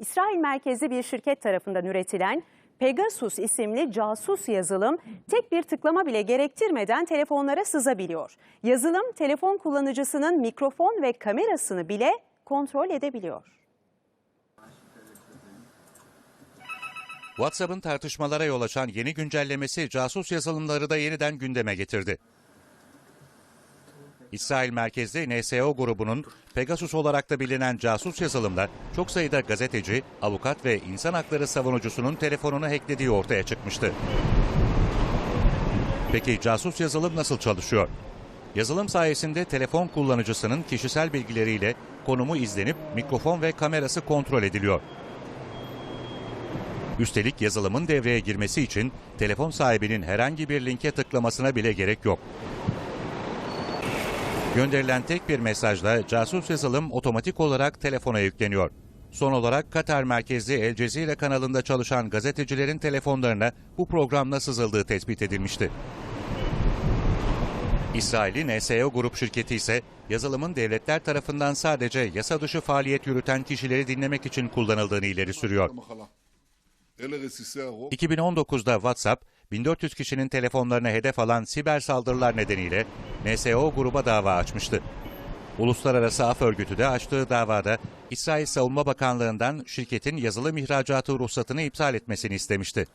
İsrail merkezli bir şirket tarafından üretilen Pegasus isimli casus yazılım tek bir tıklama bile gerektirmeden telefonlara sızabiliyor. Yazılım telefon kullanıcısının mikrofon ve kamerasını bile kontrol edebiliyor. WhatsApp'ın tartışmalara yol açan yeni güncellemesi casus yazılımları da yeniden gündeme getirdi. İsrail merkezli NSO grubunun Pegasus olarak da bilinen casus yazılımlar çok sayıda gazeteci, avukat ve insan hakları savunucusunun telefonunu hacklediği ortaya çıkmıştı. Peki casus yazılım nasıl çalışıyor? Yazılım sayesinde telefon kullanıcısının kişisel bilgileriyle konumu izlenip mikrofon ve kamerası kontrol ediliyor. Üstelik yazılımın devreye girmesi için telefon sahibinin herhangi bir linke tıklamasına bile gerek yok. Gönderilen tek bir mesajla casus yazılım otomatik olarak telefona yükleniyor. Son olarak Katar merkezli El Cezire kanalında çalışan gazetecilerin telefonlarına bu programla sızıldığı tespit edilmişti. İsrail'in SEO grup şirketi ise yazılımın devletler tarafından sadece yasa dışı faaliyet yürüten kişileri dinlemek için kullanıldığını ileri sürüyor. 2019'da WhatsApp, 1400 kişinin telefonlarına hedef alan siber saldırılar nedeniyle NSO gruba dava açmıştı. Uluslararası Af Örgütü de açtığı davada İsrail Savunma Bakanlığı'ndan şirketin yazılım ihracatı ruhsatını iptal etmesini istemişti.